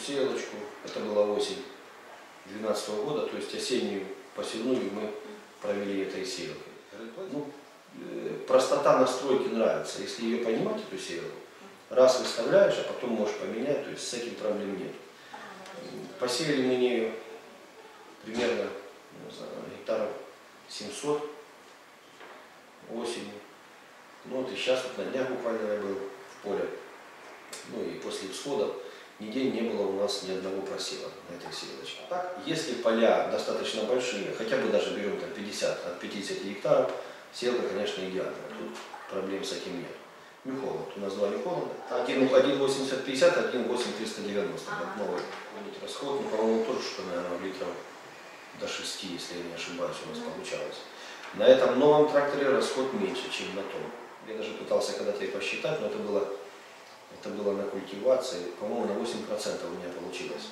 сеялочку, это была осень 2012 года, то есть осеннюю посевную мы провели этой сеялкой. Ну, э, простота настройки нравится, если ее понимать, эту сеялку, раз выставляешь, а потом можешь поменять, то есть с этим проблем нет. Посеяли мы нею примерно не знаю, гектаров 700 осенью. Ну вот и сейчас вот на днях буквально я был в поле. Ну и после всхода ни день не было у нас ни одного просева на этой сеялочке. Так, если поля достаточно большие, хотя бы даже берем там 50 от 50 гектаров, сеялка, конечно, идеальная. Тут проблем с этим нет. Нюхоланд. У нас два Нюхоланда. Один 1,80-50, один 8,390. Вот новый расход. Ну, по-моему, тоже что, наверное, литров до 6, если я не ошибаюсь, у нас получалось. На этом новом тракторе расход меньше, чем на том. Я даже пытался когда-то и посчитать, но это было, это было на культивации, по-моему, на 8% у меня получилось.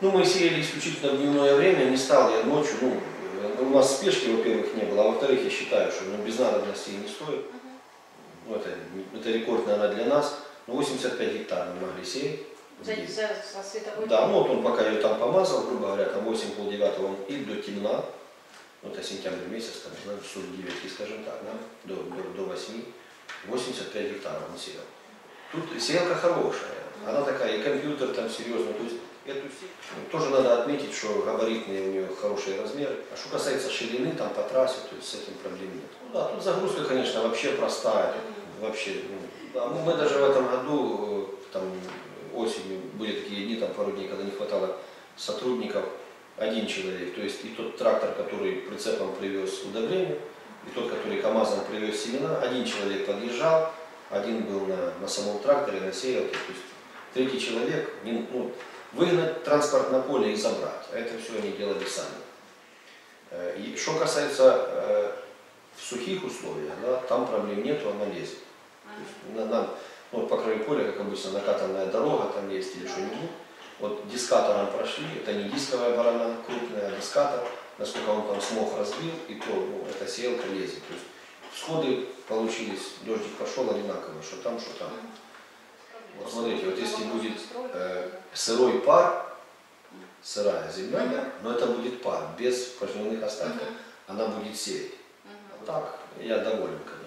Ну, мы сеяли исключительно в дневное время, не стал я ночью, ну, э, у нас спешки, во-первых, не было, а во-вторых, я считаю, что ну, без надобности не стоит. Ну, это, это рекорд, наверное, для нас. Но 85 гектаров мы могли сеять. За, за, за световой Да, ну вот он пока ее там помазал, грубо говоря, там 8 полдевятого он и до темна, ну это сентябрь месяц, там, ну, с 9, скажем так, да, до, до, до 8, 85 гектаров он сеял. Тут сеялка хорошая, она такая, и компьютер там серьезный, то есть эту се- ну, тоже надо отметить, что габаритные у нее хорошие размеры. А что касается ширины, там по трассе, то есть с этим проблем нет. Ну да, тут загрузка, конечно, вообще простая, вообще, ну, да, ну, мы даже в этом году, э, там, осенью, были такие дни, там пару дней, когда не хватало сотрудников, один человек, то есть и тот трактор, который прицепом привез удобрение, и тот, который КАМАЗом привез семена, один человек подъезжал, один был на, на самом тракторе, на сеялке, то есть третий человек, не- ну, выгнать транспорт на поле и забрать, а это все они делали сами. Э, И что касается э, в сухих условиях, да, там проблем нету, она лезет. На- нам, ну, по краю поля, как обычно, накатанная дорога там есть или что-нибудь. Вот дискатором прошли, это не дисковая барана крупная, а дискатор, насколько он там смог разбил, и то ну, эта сеялка лезет. То есть всходы получились, дождик пошел одинаково, что там, что там. Вот смотрите, вот если будет э, сырой пар, сырая земля, да, но это будет пар, без пожневных остатков, она будет сеять. А так, я доволен, как